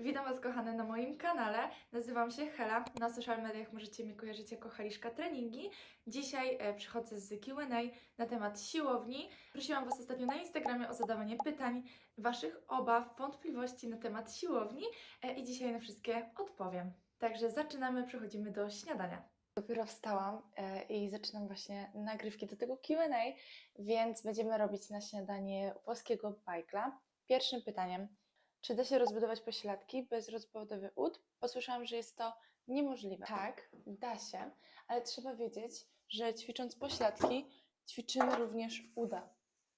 Witam Was kochane na moim kanale. Nazywam się Hela. Na social mediach możecie mnie kojarzyć jako Haliszka Treningi. Dzisiaj e, przychodzę z Q&A na temat siłowni. Prosiłam Was ostatnio na Instagramie o zadawanie pytań, Waszych obaw, wątpliwości na temat siłowni e, i dzisiaj na wszystkie odpowiem. Także zaczynamy, przechodzimy do śniadania. Dopiero wstałam e, i zaczynam właśnie nagrywki do tego Q&A, więc będziemy robić na śniadanie włoskiego bajkla. Pierwszym pytaniem, czy da się rozbudować pośladki bez rozbudowy ud? Posłyszałam, że jest to niemożliwe. Tak, da się, ale trzeba wiedzieć, że ćwicząc pośladki, ćwiczymy również uda.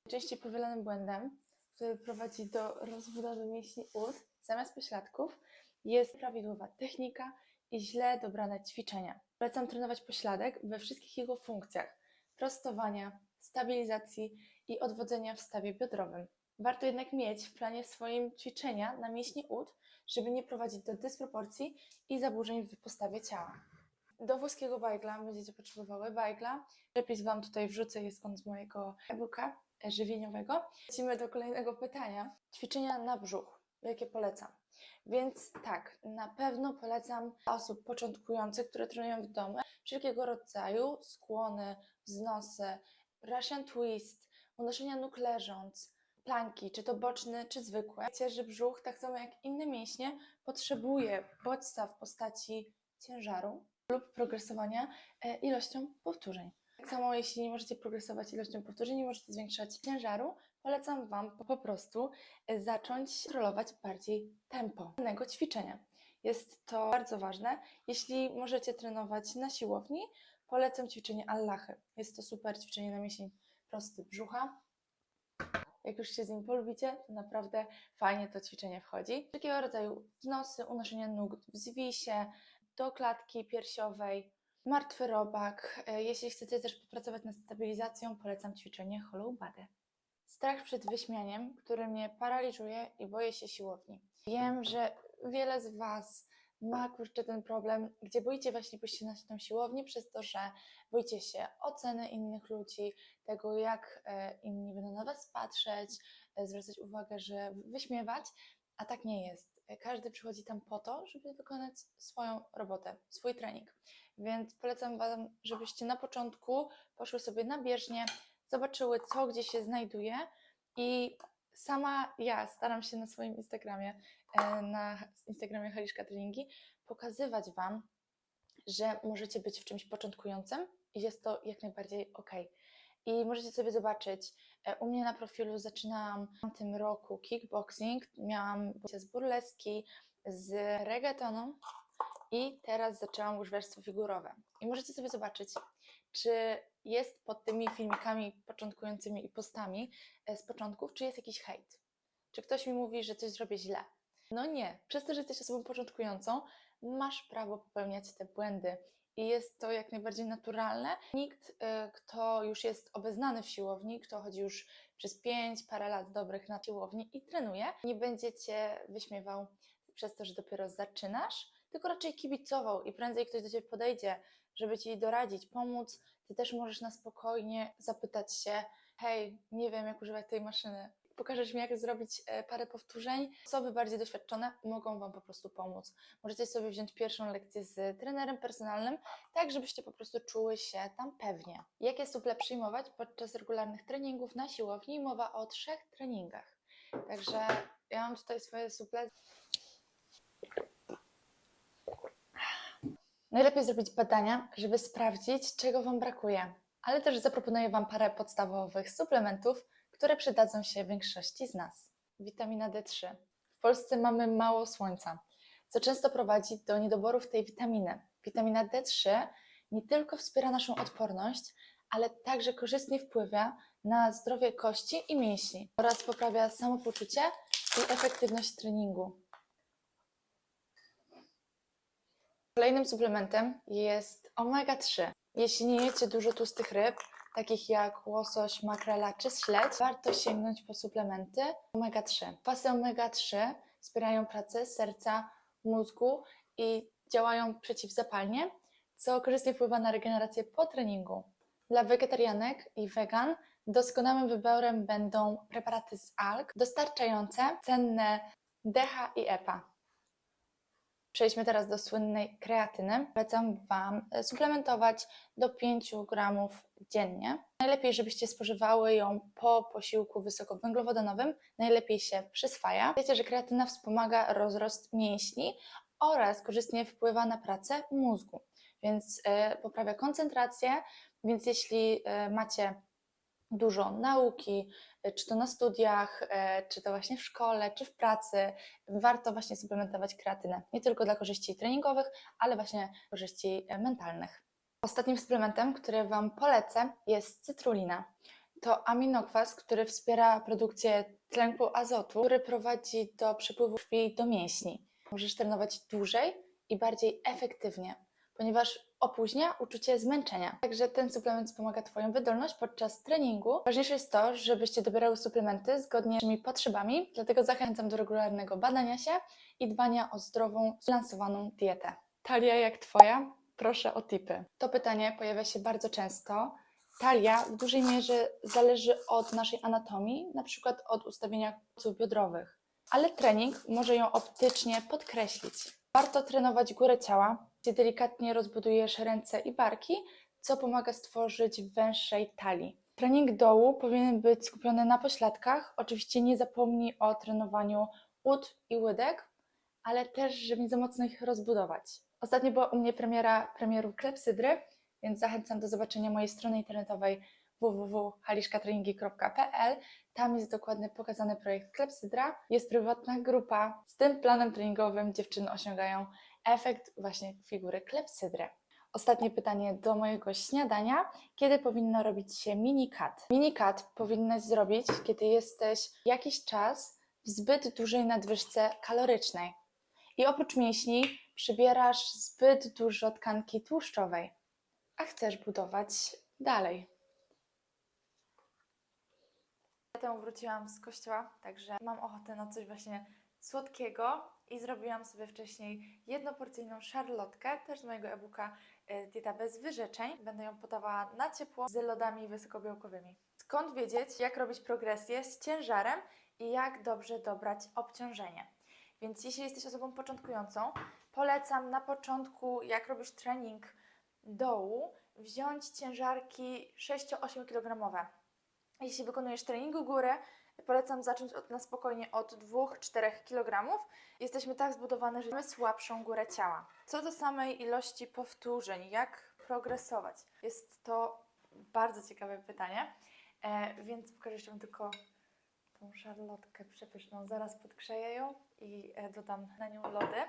Częściej powielanym błędem, który prowadzi do rozbudowy mięśni ud zamiast pośladków, jest prawidłowa technika i źle dobrane ćwiczenia. Polecam trenować pośladek we wszystkich jego funkcjach prostowania, stabilizacji i odwodzenia w stawie biodrowym. Warto jednak mieć w planie swoim ćwiczenia na mięśnie ud, żeby nie prowadzić do dysproporcji i zaburzeń w postawie ciała. Do włoskiego bajgla będziecie potrzebowały bajgla. Przepis Wam tutaj wrzucę, jest on z mojego e-booka żywieniowego. Lecimy do kolejnego pytania. Ćwiczenia na brzuch, jakie polecam? Więc tak, na pewno polecam osób początkujących, które trenują w domu, wszelkiego rodzaju skłony, wznosy, Russian twist, unoszenia nóg leżąc, planki, czy to boczne, czy zwykłe. Wiecie, brzuch, tak samo jak inne mięśnie, potrzebuje bodźca w postaci ciężaru lub progresowania e, ilością powtórzeń. Tak samo jeśli nie możecie progresować ilością powtórzeń, nie możecie zwiększać ciężaru, polecam Wam po, po prostu e, zacząć kontrolować bardziej tempo danego ćwiczenia. Jest to bardzo ważne. Jeśli możecie trenować na siłowni, polecam ćwiczenie Allahy. Jest to super ćwiczenie na mięsień prosty brzucha. Jak już się z nim polubicie, to naprawdę fajnie to ćwiczenie wchodzi. Wszelkiego rodzaju wznosy, unoszenia nóg w zwisie, do klatki piersiowej, martwy robak. E, Jeśli chcecie też popracować nad stabilizacją, polecam ćwiczenie Hollow Body. Strach przed wyśmianiem, który mnie paraliżuje i boję się siłowni. Wiem, że wiele z Was ma kurczę ten problem, gdzie boicie właśnie pójść na tą siłownię przez to, że boicie się oceny innych ludzi, tego jak e, inni będą na Was patrzeć, e, zwracać uwagę, że wyśmiewać, a tak nie jest. E, Każdy przychodzi tam po to, żeby wykonać swoją robotę, swój trening. Więc polecam Wam, żebyście na początku poszły sobie na bieżnię, zobaczyły, co gdzie się znajduje i sama ja staram się na swoim Instagramie, na Instagramie Haliszka Treningi, pokazywać Wam, że możecie być w czymś początkującym i jest to jak najbardziej ok. I możecie sobie zobaczyć, e, u mnie na profilu zaczynałam w tym roku kickboxing, miałam z burleski, z reggaetonu i teraz zaczęłam łyżwiarstwo figurowe. I możecie sobie zobaczyć, czy jest pod tymi filmikami początkującymi i postami e, z początków, czy jest jakiś hejt. Czy ktoś mi mówi, że coś zrobię źle? No nie. Przez to, że jesteś osobą początkującą, masz prawo popełniać te błędy. I jest to jak najbardziej naturalne. Nikt, y, kto już jest obeznany w siłowni, kto chodzi już przez pięć, parę lat dobrych na siłowni i trenuje, nie będzie cię wyśmiewał przez to, że dopiero zaczynasz, tylko raczej kibicował i prędzej ktoś do ciebie podejdzie, żeby ci doradzić, pomóc. Ty też możesz na spokojnie zapytać się: Hej, nie wiem, jak używać tej maszyny. Pokażesz mi, jak zrobić e, parę powtórzeń. Osoby bardziej doświadczone mogą Wam po prostu pomóc. Możecie sobie wziąć pierwszą lekcję z trenerem personalnym, tak żebyście po prostu czuły się tam pewnie. Jakie suple przyjmować podczas regularnych treningów na siłowni? Mowa o trzech treningach. Także ja mam tutaj swoje suple. Najlepiej zrobić badania, żeby sprawdzić, czego Wam brakuje, ale też zaproponuję Wam parę podstawowych suplementów, które przydadzą się większości z nas. Witamina D3. W Polsce mamy mało słońca, co często prowadzi do niedoborów tej witaminy. Witamina D3 nie tylko wspiera naszą odporność, ale także korzystnie wpływa na zdrowie kości i mięśni oraz poprawia samopoczucie i efektywność treningu. Kolejnym suplementem jest omega-3. Jeśli nie jecie dużo tłustych ryb, takich jak łosoś, makrela czy śledź, warto sięgnąć po suplementy omega-3. Kwasy omega-3 wspierają pracę serca, mózgu i działają przeciwzapalnie, co korzystnie wpływa na regenerację po treningu. Dla wegetarianek i wegan doskonałym wyborem będą preparaty z alg dostarczające cenne DHA i EPA. Przejdźmy teraz do słynnej kreatyny. Polecam Wam e, suplementować do 5 gramów dziennie. Najlepiej, żebyście spożywały ją po posiłku wysokowęglowodanowym, najlepiej się przyswaja. Wiecie, że kreatyna wspomaga rozrost mięśni oraz korzystnie wpływa na pracę mózgu, więc e, poprawia koncentrację. Więc jeśli e, macie dużo nauki, e, czy to na studiach, e, czy to właśnie w szkole, czy w pracy, warto właśnie suplementować kreatynę. Nie tylko dla korzyści treningowych, ale właśnie korzyści e, mentalnych. Ostatnim suplementem, który Wam polecę, jest cytrulina. To aminokwas, który wspiera produkcję tlenku azotu, który prowadzi do przepływu krwi do mięśni. Możesz trenować dłużej i bardziej efektywnie, ponieważ opóźnia uczucie zmęczenia. Także ten suplement wspomaga Twoją wydolność podczas treningu. Ważniejsze jest to, żebyście dobierały suplementy zgodnie z waszymi potrzebami, dlatego zachęcam do regularnego badania się i dbania o zdrową, zbalansowaną dietę. Talia jak Twoja? Proszę o tipy. To pytanie pojawia się bardzo często. Talia w dużej mierze zależy od naszej anatomii, na przykład od ustawienia kółców biodrowych, ale trening może ją optycznie podkreślić. Warto trenować górę ciała, gdzie delikatnie rozbudujesz ręce i barki, co pomaga stworzyć węższej talii. Trening dołu powinien być skupiony na pośladkach. Oczywiście nie zapomnij o trenowaniu ud i łydek, ale też, żeby nie za mocno ich rozbudować. Ostatnio była u mnie premiera premieru klepsydry, więc zachęcam do zobaczenia mojej strony internetowej www.haliszkatreningi.pl. Tam jest dokładnie pokazany projekt Klepsydra. Jest prywatna grupa. Z tym planem treningowym dziewczyny osiągają efekt właśnie figury klepsydry. Ostatnie pytanie do mojego śniadania. Kiedy powinno robić się mini cut? Mini cut powinnaś zrobić, kiedy jesteś jakiś czas w zbyt dużej nadwyżce kalorycznej. I oprócz mięśni przybierasz zbyt dużo tkanki tłuszczowej, a chcesz budować dalej. Tę wróciłam z kościoła, także mam ochotę na coś właśnie słodkiego i zrobiłam sobie wcześniej jednoporcyjną szarlotkę, też z mojego e-booka e, Dieta bez wyrzeczeń. Będę ją podawała na ciepło z lodami wysokobiałkowymi. Skąd wiedzieć, jak robić progresję z ciężarem i jak dobrze dobrać obciążenie? Więc jeśli jesteś osobą początkującą, polecam na początku, jak robisz trening dołu, wziąć ciężarki 6-8 kg. Jeśli wykonujesz treningu górę, polecam zacząć od, na spokojnie od 2-4 kg. Jesteśmy tak zbudowane, że mamy słabszą górę ciała. Co do samej ilości powtórzeń, jak progresować? Jest to bardzo ciekawe pytanie, e, więc pokażę jeszcze tylko tą szarlotkę przepyszną. Zaraz podgrzeję ją i e, dodam na nią lody.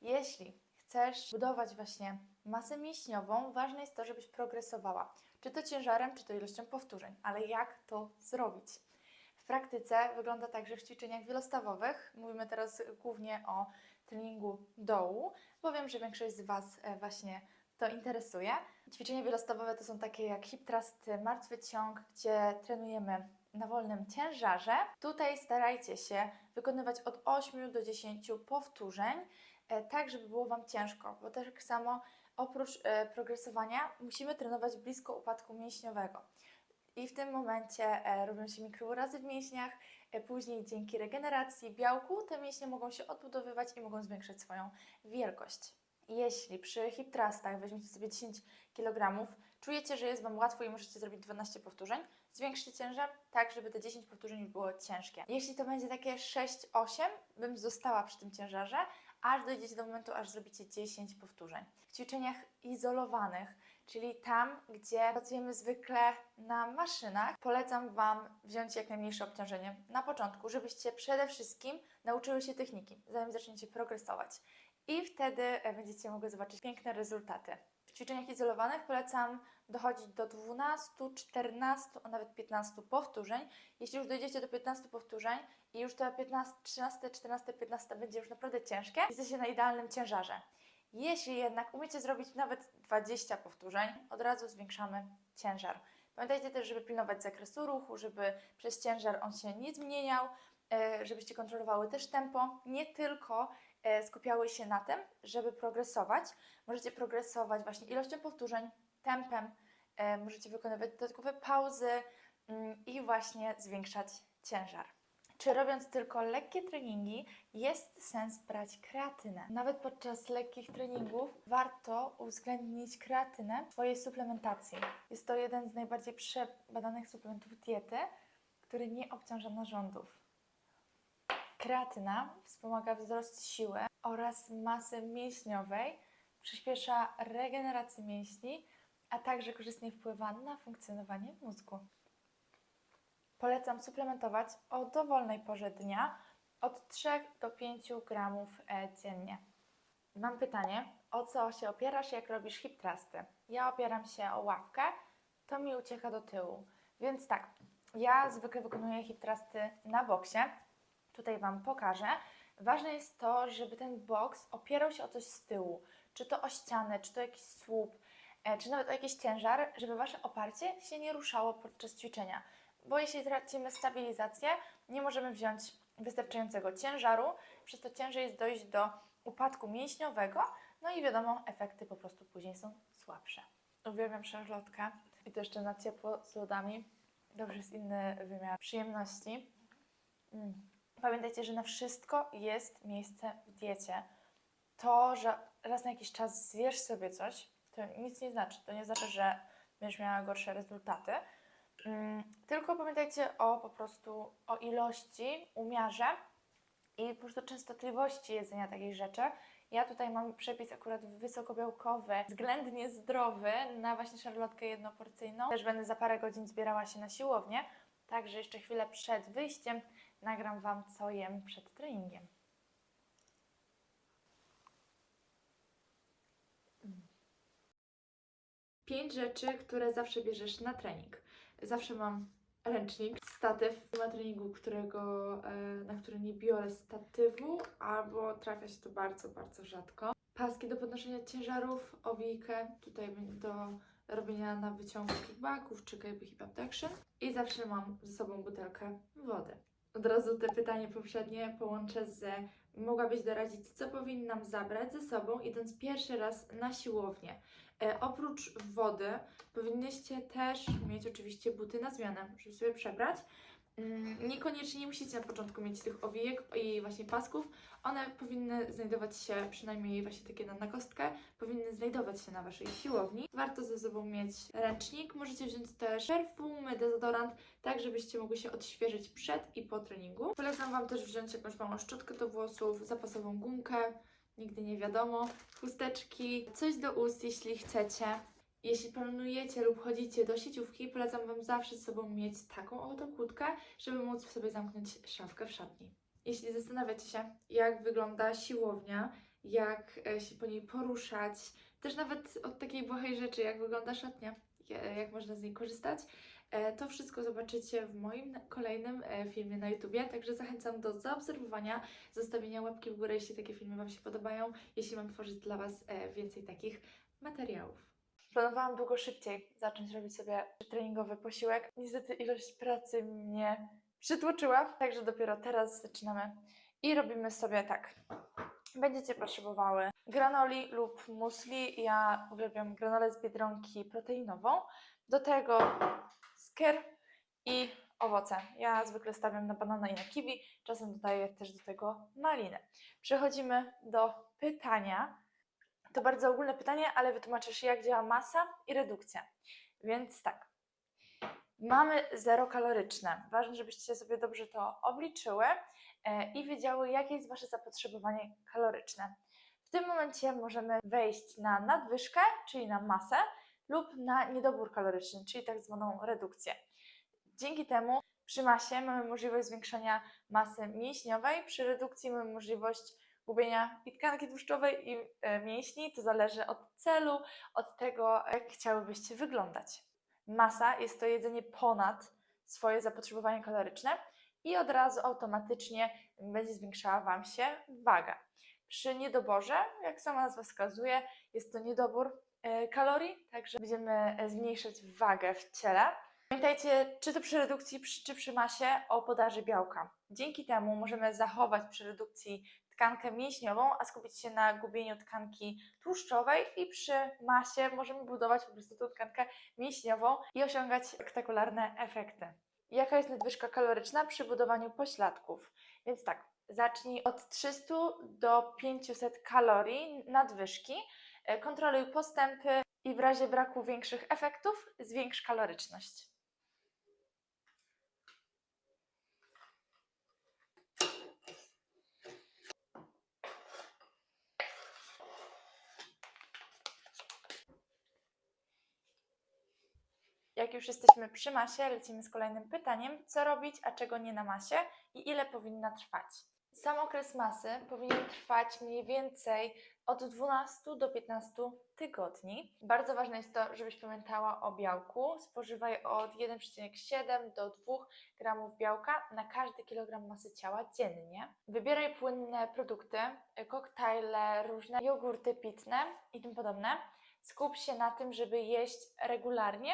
Jeśli chcesz budować właśnie masę mięśniową, ważne jest to, żebyś progresowała. Czy to ciężarem, czy to ilością powtórzeń. Ale jak to zrobić? Praktyce wygląda tak, że w ćwiczeniach wielostawowych, mówimy teraz głównie o treningu dołu, bo wiem, że większość z Was e, właśnie to interesuje. Ćwiczenia wielostawowe to są takie jak hip thrusty, martwy ciąg, gdzie trenujemy na wolnym ciężarze. Tutaj starajcie się wykonywać od 8 do 10 powtórzeń, e, tak żeby było Wam ciężko, bo tak samo oprócz e, progresowania musimy trenować blisko upadku mięśniowego. I w tym momencie e, robią się mikrourazy w mięśniach, e, później dzięki regeneracji białku te mięśnie mogą się odbudowywać i mogą zwiększać swoją wielkość. Jeśli przy hip thrustach weźmiecie sobie 10 kg, czujecie, że jest Wam łatwo i możecie zrobić 12 powtórzeń, zwiększcie ciężar tak, żeby te 10 powtórzeń było ciężkie. Jeśli to będzie takie 6-8, bym została przy tym ciężarze, aż dojdziecie do momentu, aż zrobicie 10 powtórzeń. W ćwiczeniach izolowanych, czyli tam, gdzie pracujemy zwykle na maszynach, polecam Wam wziąć jak najmniejsze obciążenie na początku, żebyście przede wszystkim nauczyły się techniki, zanim zaczniecie progresować. I wtedy e, będziecie mogły zobaczyć piękne rezultaty. W ćwiczeniach izolowanych polecam dochodzić do 12, 14, a nawet 15 powtórzeń. Jeśli już dojdziecie do 15 powtórzeń i już te 15, 13, 14, 15 będzie już naprawdę ciężkie, jesteście na idealnym ciężarze. Jeśli jednak umiecie zrobić nawet 20 powtórzeń, od razu zwiększamy ciężar. Pamiętajcie też, żeby pilnować zakresu ruchu, żeby przez ciężar on się nie zmieniał, e, żebyście kontrolowały też tempo, nie tylko e, skupiały się na tym, żeby progresować. Możecie progresować właśnie ilością powtórzeń, tempem, e, możecie wykonywać dodatkowe pauzy mm, i właśnie zwiększać ciężar. Czy robiąc tylko lekkie treningi jest sens brać kreatynę. Nawet podczas lekkich treningów warto uwzględnić kreatynę w swojej suplementacji. Jest to jeden z najbardziej przebadanych suplementów diety, który nie obciąża narządów. Kreatyna wspomaga wzrost siły oraz masy mięśniowej, przyspiesza regenerację mięśni, a także korzystnie wpływa na funkcjonowanie mózgu. Polecam suplementować o dowolnej porze dnia od 3 do 5 gramów e, dziennie. Mam pytanie, o co się opierasz, jak robisz hip thrusty? Ja opieram się o ławkę, to mi ucieka do tyłu. Więc tak, ja zwykle wykonuję hip thrusty na boksie. Tutaj Wam pokażę. Ważne jest to, żeby ten boks opierał się o coś z tyłu. Czy to o ścianę, czy to jakiś słup, e, czy nawet o jakiś ciężar, żeby Wasze oparcie się nie ruszało podczas ćwiczenia. Bo jeśli tracimy stabilizację, nie możemy wziąć wystarczającego ciężaru, przez to ciężej jest dojść do upadku mięśniowego, no i wiadomo, efekty po prostu później są słabsze. Uwielbiam szarlotkę i to jeszcze na ciepło z lodami. Dobrze jest inny wymiar przyjemności. Mm. Pamiętajcie, że na wszystko jest miejsce w diecie. To, że raz na jakiś czas zjesz sobie coś, to nic nie znaczy. To nie znaczy, że będziesz miała gorsze rezultaty. Mm, Tylko pamiętajcie o po prostu o ilości, umiarze i po prostu częstotliwości jedzenia takich rzeczy. Ja tutaj mam przepis akurat wysokobiałkowy, względnie zdrowy na właśnie szarlotkę jednoporcyjną. Też będę za parę godzin zbierała się na siłownię, także jeszcze chwilę przed wyjściem nagram Wam, co jem przed treningiem. Pięć rzeczy, które zawsze bierzesz na trening. Zawsze mam ręcznik, statyw. Nie ma treningu, którego, e, na który nie biorę statywu, albo trafia się to bardzo, bardzo rzadko. Paski do podnoszenia ciężarów, owijkę, tutaj do robienia na wyciągu kickbacków czy jakby hip abduction. I zawsze mam ze sobą butelkę wody. Od razu te pytanie poprzednie połączę z mogłabyś doradzić, co powinnam zabrać ze sobą, idąc pierwszy raz na siłownię. E, oprócz wody powinnyście też mieć oczywiście buty na zmianę, żeby sobie przebrać. Mm, Niekoniecznie nie musicie na początku mieć tych owijek i właśnie pasków. One powinny znajdować się, przynajmniej właśnie takie na, na kostkę, powinny znajdować się na Waszej siłowni. Warto ze sobą mieć ręcznik. Możecie wziąć też perfumy, dezodorant, tak żebyście mogły się odświeżyć przed i po treningu. Polecam Wam też wziąć jakąś małą szczotkę do włosów, zapasową gumkę, nigdy nie wiadomo, chusteczki, coś do ust, jeśli chcecie. Jeśli planujecie lub chodzicie do sieciówki, polecam Wam zawsze z sobą mieć taką oto kłódkę, żeby móc w sobie zamknąć szafkę w szatni. Jeśli zastanawiacie się, jak wygląda siłownia, jak e, się po niej poruszać, też nawet od takiej błahej rzeczy, jak wygląda szatnia, ja- jak można z niej korzystać, e, to wszystko zobaczycie w moim kolejnym e, filmie na YouTubie, także zachęcam do zaobserwowania, zostawienia łapki w górę, jeśli takie filmy Wam się podobają, jeśli mam tworzyć dla Was więcej takich materiałów. Planowałam długo szybciej zacząć robić sobie treningowy posiłek. Niestety ilość pracy mnie przytłoczyła, także dopiero teraz zaczynamy i robimy sobie tak. Będziecie potrzebowały granoli lub musli. Ja uwielbiam granolę z biedronki proteinową. Do tego sker i owoce. Ja zwykle stawiam na banana i na kiwi, czasem dodaję też do tego malinę. Przechodzimy do pytania. To bardzo ogólne pytanie, ale wytłumaczysz, jak działa masa i redukcja. Więc tak. Mamy zero kaloryczne. Ważne, żebyście sobie dobrze to obliczyły e, i wiedziały, jakie jest Wasze zapotrzebowanie kaloryczne. W tym momencie możemy wejść na nadwyżkę, czyli na masę, lub na niedobór kaloryczny, czyli tak zwaną redukcję. Dzięki temu przy masie mamy możliwość zwiększenia masy mięśniowej, przy redukcji mamy możliwość gubienia i tkanki tłuszczowej i e, mięśni. To zależy od celu, od tego, jak chciałybyście wyglądać. Masa jest to jedzenie ponad swoje zapotrzebowanie kaloryczne i od razu automatycznie będzie zwiększała Wam się waga. Przy niedoborze, jak sama nazwa wskazuje, jest to niedobór e, kalorii, także będziemy e, zmniejszać wagę w ciele. Pamiętajcie, czy to przy redukcji, czy przy masie, o podaży białka. Dzięki temu możemy zachować przy redukcji tkankę mięśniową, a skupić się na gubieniu tkanki tłuszczowej i przy masie możemy budować po prostu tą tkankę mięśniową i osiągać spektakularne efekty. Jaka jest nadwyżka kaloryczna przy budowaniu pośladków? Więc tak, zacznij od 300 do 500 kalorii nadwyżki. E, Kontroluj postępy i w razie braku większych efektów zwiększ kaloryczność. Jak już jesteśmy przy masie, lecimy z kolejnym pytaniem. Co robić, a czego nie na masie i ile powinna trwać? Sam okres masy powinien trwać mniej więcej od 12 do 15 tygodni. Bardzo ważne jest to, żebyś pamiętała o białku. Spożywaj od 1,7 do 2 gramów białka na każdy kilogram masy ciała dziennie. Wybieraj płynne produkty, koktajle, różne jogurty pitne i tym podobne. Skup się na tym, żeby jeść regularnie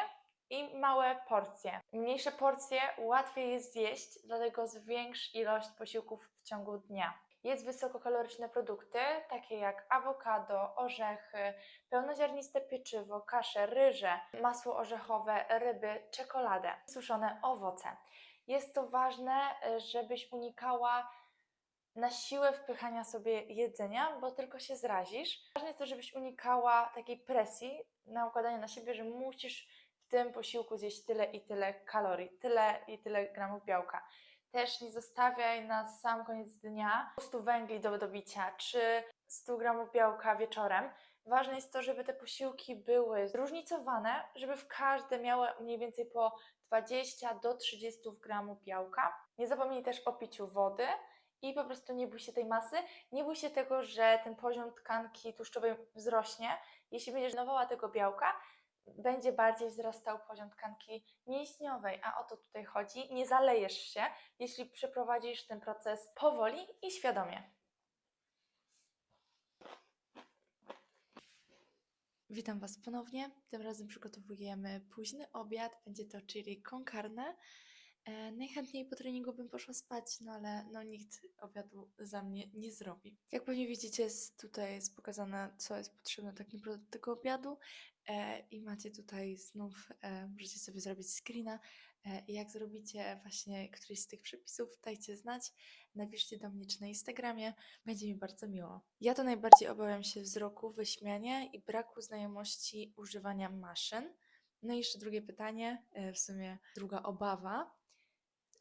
i małe porcje. Mniejsze porcje łatwiej jest zjeść, dlatego zwiększ ilość posiłków w ciągu dnia. Jedz wysokokaloryczne produkty, takie jak awokado, orzechy, pełnoziarniste pieczywo, kasze, ryże, masło orzechowe, ryby, czekoladę, suszone owoce. Jest to ważne, żebyś unikała na siłę wpychania sobie jedzenia, bo tylko się zrazisz. Ważne jest to, żebyś unikała takiej presji na układanie na siebie, że musisz w tym posiłku zjeść tyle i tyle kalorii, tyle i tyle gramów białka. Też nie zostawiaj na sam koniec dnia 200 węgli do dobicia czy 100 gramów białka wieczorem. Ważne jest to, żeby te posiłki były zróżnicowane, żeby w każde miały mniej więcej po 20 do 30 gramów białka. Nie zapomnij też o piciu wody i po prostu nie bój się tej masy. Nie bój się tego, że ten poziom tkanki tłuszczowej wzrośnie. Jeśli będziesz nowała tego białka, będzie bardziej wzrastał poziom tkanki mięśniowej, a o to tutaj chodzi. Nie zalejesz się, jeśli przeprowadzisz ten proces powoli i świadomie. Witam Was ponownie. Tym razem przygotowujemy późny obiad. Będzie to chili con carne. E, najchętniej po treningu bym poszła spać, no ale no, nikt obiadu za mnie nie zrobi. Jak pewnie widzicie, jest, tutaj jest pokazane, co jest potrzebne tak naprawdę do tego obiadu. E, I macie tutaj znów, e, możecie sobie zrobić screena. E, jak zrobicie właśnie któryś z tych przepisów, dajcie znać. Napiszcie do mnie czy na Instagramie, będzie mi bardzo miło. Ja to najbardziej obawiam się wzroku, wyśmiania i braku znajomości używania maszyn. No i jeszcze drugie pytanie, w sumie druga obawa.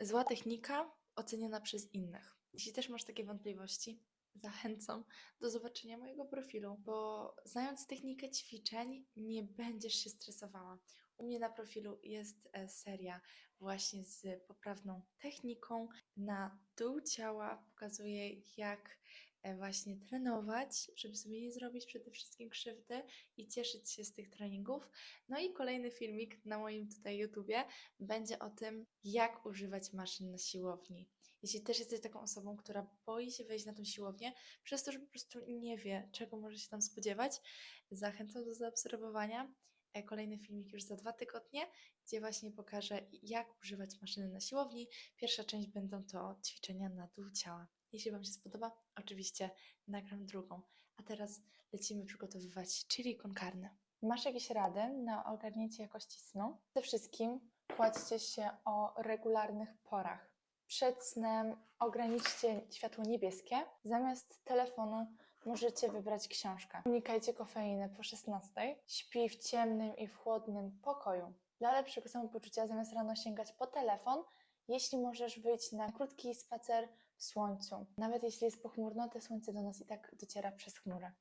Zła technika oceniana przez innych. Jeśli też masz takie wątpliwości, zachęcam do zobaczenia mojego profilu, bo znając technikę ćwiczeń, nie będziesz się stresowała. U mnie na profilu jest e, seria właśnie z poprawną techniką. Na dół ciała pokazuję, jak e, właśnie trenować, żeby sobie nie zrobić przede wszystkim krzywdy i cieszyć się z tych treningów. No i kolejny filmik na moim tutaj YouTubie będzie o tym, jak używać maszyn na siłowni. Jeśli też jesteś taką osobą, która boi się wejść na tą siłownię, przez to, że po prostu nie wie, czego może się tam spodziewać, zachęcam do zaobserwowania. E, Kolejny filmik już za dwa tygodnie, gdzie właśnie pokażę, jak używać maszyny na siłowni. Pierwsza część będą to ćwiczenia na dół ciała. Jeśli Wam się spodoba, oczywiście nagram drugą. A teraz lecimy przygotowywać chili con carne. Masz jakieś rady na ogarnięcie jakości snu? Przede wszystkim kładźcie się o regularnych porach. Przed snem ograniczcie światło niebieskie. Zamiast telefonu możecie wybrać książkę. Unikajcie kofeiny po 16. Śpij w ciemnym i w chłodnym pokoju. Dla lepszego samopoczucia zamiast rano sięgać po telefon, jeśli możesz wyjść na krótki spacer w słońcu. Nawet jeśli jest pochmurno, to słońce do nas i tak dociera przez chmurę.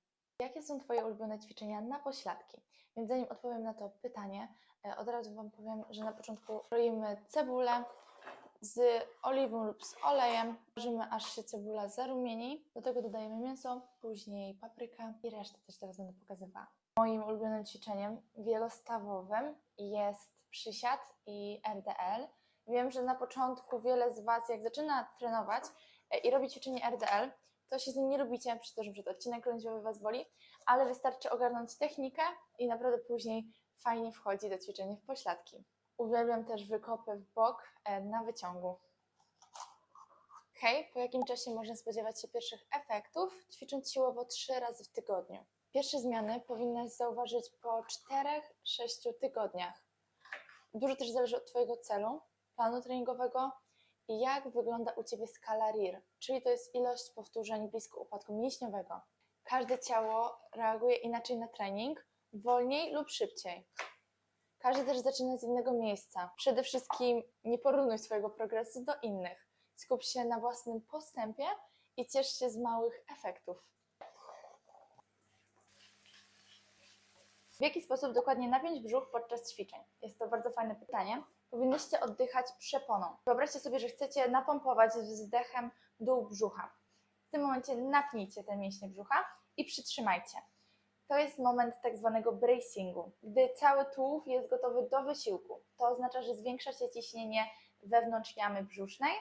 Jakie są Twoje ulubione ćwiczenia na pośladki? Więc zanim odpowiem na to pytanie, e, od razu Wam powiem, że na początku kroimy cebulę z oliwą lub z olejem. Ważymy aż się cebula zarumieni. Do tego dodajemy mięso, później paprykę i resztę też teraz będę pokazywała. Moim ulubionym ćwiczeniem wielostawowym jest przysiad i RDL. Wiem, że na początku wiele z Was, jak zaczyna trenować e, i robi ćwiczenie RDL, to się z nim nie lubicie, przez to, że przed odcinek lędźwiowy Was boli, ale wystarczy ogarnąć technikę i naprawdę później fajnie wchodzi do ćwiczenia w pośladki. Uwielbiam też wykopy w bok e, na wyciągu. Ok, po jakim czasie można spodziewać się pierwszych efektów, ćwicząc siłowo 3 razy w tygodniu? Pierwsze zmiany powinnaś zauważyć po 4-6 tygodniach. Dużo też zależy od Twojego celu. planu treningowego i jak wygląda u Ciebie skala RIR, czyli to jest ilość powtórzeń blisko upadku mięśniowego. Każde ciało reaguje inaczej na trening, wolniej lub szybciej. Każdy też zaczyna z innego miejsca. Przede wszystkim nie porównuj swojego progresu do innych. Skup się na własnym postępie i ciesz się z małych efektów. W jaki sposób dokładnie napiąć brzuch podczas ćwiczeń? Jest to bardzo fajne pytanie. Powinnyście oddychać przeponą. Wyobraźcie sobie, że chcecie napompować z wdechem dół brzucha. W tym momencie napnijcie te mięśnie brzucha i przytrzymajcie. To jest moment tak zwanego bracingu, gdy cały tułów jest gotowy do wysiłku. To oznacza, że zwiększa się ciśnienie wewnątrz jamy brzusznej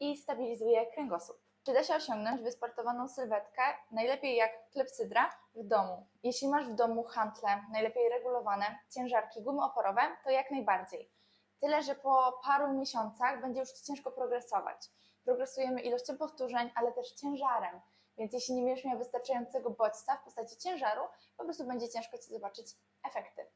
i stabilizuje kręgosłup. Czy da się osiągnąć wysportowaną sylwetkę najlepiej jak klepsydra w domu? Jeśli masz w domu hantle, najlepiej regulowane, ciężarki, gumy oporowe, to jak najbardziej. Tyle, że po paru miesiącach będzie już Ci ciężko progresować. Progresujemy ilością powtórzeń, ale też ciężarem. Więc jeśli nie będziesz miał wystarczającego bodźca w postaci ciężaru, po prostu będzie ciężko Ci zobaczyć efekty.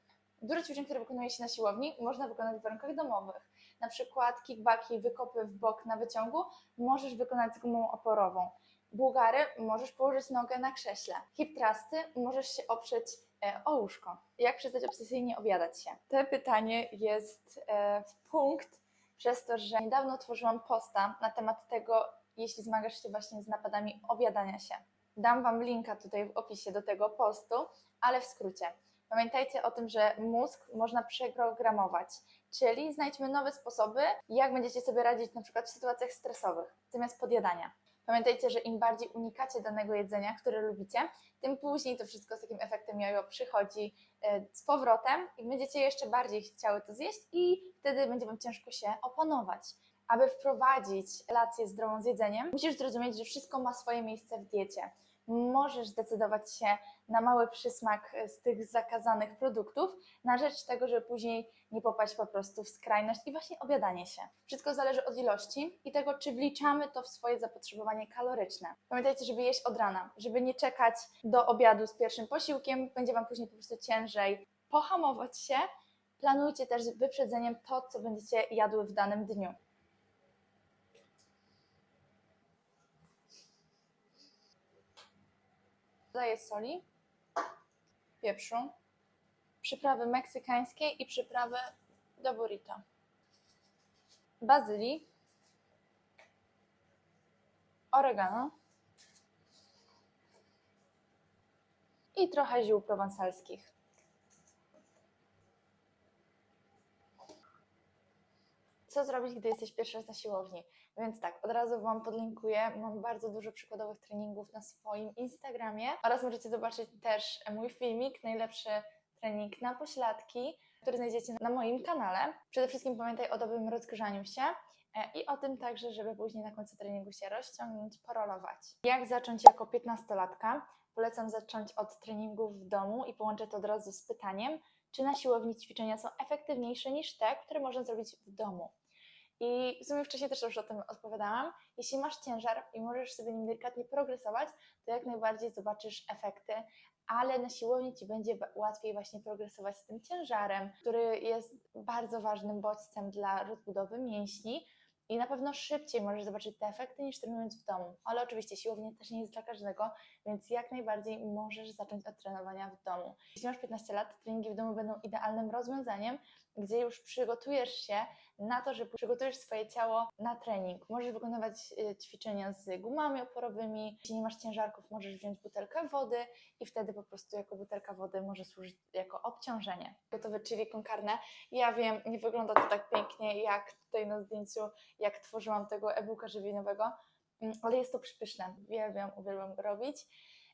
Dużo ćwiczeń, które wykonuje się na siłowni, można wykonać w warunkach domowych. Na przykład kickbacki, wykopy w bok na wyciągu możesz wykonać z gumą oporową. Bułgary możesz położyć nogę na krześle. Hip thrusty możesz się oprzeć e, o łóżko. Jak przestać obsesyjnie obiadać się? To pytanie jest e, w punkt przez to, że niedawno otworzyłam posta na temat tego, jeśli zmagasz się właśnie z napadami obiadania się. Dam Wam linka tutaj w opisie do tego postu, ale w skrócie. Pamiętajcie o tym, że mózg można przeprogramować, czyli znajdźmy nowe sposoby, jak będziecie sobie radzić na przykład w sytuacjach stresowych, zamiast podjadania. Pamiętajcie, że im bardziej unikacie danego jedzenia, które lubicie, tym później to wszystko z takim efektem jojo przychodzi e, z powrotem i będziecie jeszcze bardziej chciały to zjeść i wtedy będzie Wam ciężko się opanować. Aby wprowadzić relację zdrową z jedzeniem, musisz zrozumieć, że wszystko ma swoje miejsce w diecie. Możesz zdecydować się na mały przysmak e, z tych zakazanych produktów, na rzecz tego, żeby później nie popaść po prostu w skrajność i właśnie obiadanie się. Wszystko zależy od ilości i tego, czy wliczamy to w swoje zapotrzebowanie kaloryczne. Pamiętajcie, żeby jeść od rana, żeby nie czekać do obiadu z pierwszym posiłkiem, będzie Wam później po prostu ciężej pohamować się. Planujcie też z wyprzedzeniem to, co będziecie jadły w danym dniu. Dodaję soli, pieprzu, przyprawy meksykańskiej i przyprawy do burrito. Bazylii, oregano i trochę ziół prowansalskich. Co zrobić, gdy jesteś pierwszy raz na siłowni? Więc tak, od razu Wam podlinkuję. Mam bardzo dużo przykładowych treningów na swoim Instagramie oraz możecie zobaczyć też mój filmik, najlepszy trening na pośladki, który znajdziecie na moim kanale. Przede wszystkim pamiętaj o dobrym rozgrzaniu się e, i o tym także, żeby później na końcu treningu się rozciągnąć, porolować. Jak zacząć jako 15-latka? Polecam zacząć od treningów w domu i połączę to od razu z pytaniem, czy na siłowni ćwiczenia są efektywniejsze niż te, które można zrobić w domu. I w sumie wcześniej też już o tym odpowiadałam. Jeśli masz ciężar i możesz sobie nim delikatnie progresować, to jak najbardziej zobaczysz efekty, ale na siłowni ci będzie łatwiej właśnie progresować z tym ciężarem, który jest bardzo ważnym bodźcem dla rozbudowy mięśni. I na pewno szybciej możesz zobaczyć te efekty niż trenując w domu. Ale oczywiście siłownia też nie jest dla każdego, więc jak najbardziej możesz zacząć od trenowania w domu. Jeśli masz 15 lat, treningi w domu będą idealnym rozwiązaniem, gdzie już przygotujesz się na to, że przygotujesz swoje ciało na trening. Możesz wykonywać y, ćwiczenia z gumami oporowymi. Jeśli nie masz ciężarków, możesz wziąć butelkę wody i wtedy po prostu jako butelka wody może służyć jako obciążenie. Gotowe chili con carne. Ja wiem, nie wygląda to tak pięknie jak tutaj na zdjęciu, jak tworzyłam tego e-booka żywieniowego, mm, ale jest to przepyszne. Uwielbiam, uwielbiam go robić.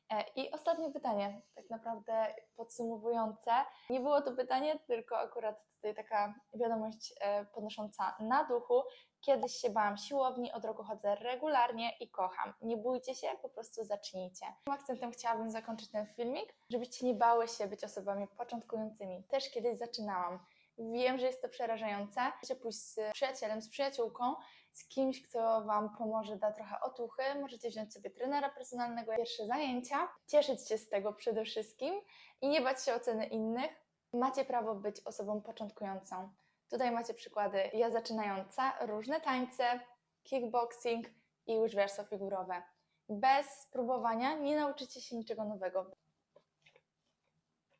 E, I ostatnie pytanie, tak naprawdę podsumowujące. Nie było to pytanie, tylko akurat tutaj taka wiadomość e, podnosząca na duchu. Kiedyś się bałam siłowni, od roku chodzę regularnie i kocham. Nie bójcie się, po prostu zacznijcie. Tym akcentem chciałabym zakończyć ten filmik, żebyście nie bały się być osobami początkującymi. Też kiedyś zaczynałam. Wiem, że jest to przerażające. Możecie pójść z przyjacielem, z przyjaciółką, z kimś, kto Wam pomoże, da trochę otuchy. Możecie wziąć sobie trenera personalnego, pierwsze zajęcia, cieszyć się z tego przede wszystkim i nie bać się oceny innych. Macie prawo być osobą początkującą. Tutaj macie przykłady ja zaczynająca, różne tańce, kickboxing i łyżwiarstwo figurowe. Bez próbowania nie nauczycie się niczego nowego.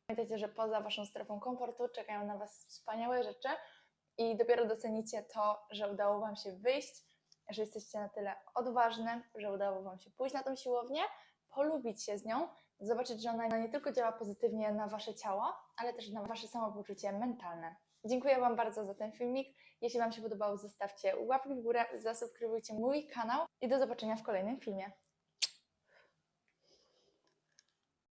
Pamiętajcie, że poza Waszą strefą komfortu czekają na Was wspaniałe rzeczy i dopiero docenicie to, że udało Wam się wyjść, że jesteście na tyle odważne, że udało Wam się pójść na tą siłownię, polubić się z nią, zobaczyć, że ona nie tylko działa pozytywnie na Wasze ciało, ale też na Wasze samopoczucie mentalne. Dziękuję Wam bardzo za ten filmik. Jeśli Wam się podobał, zostawcie łapki w górę, zasubskrybujcie mój kanał i do zobaczenia w kolejnym filmie.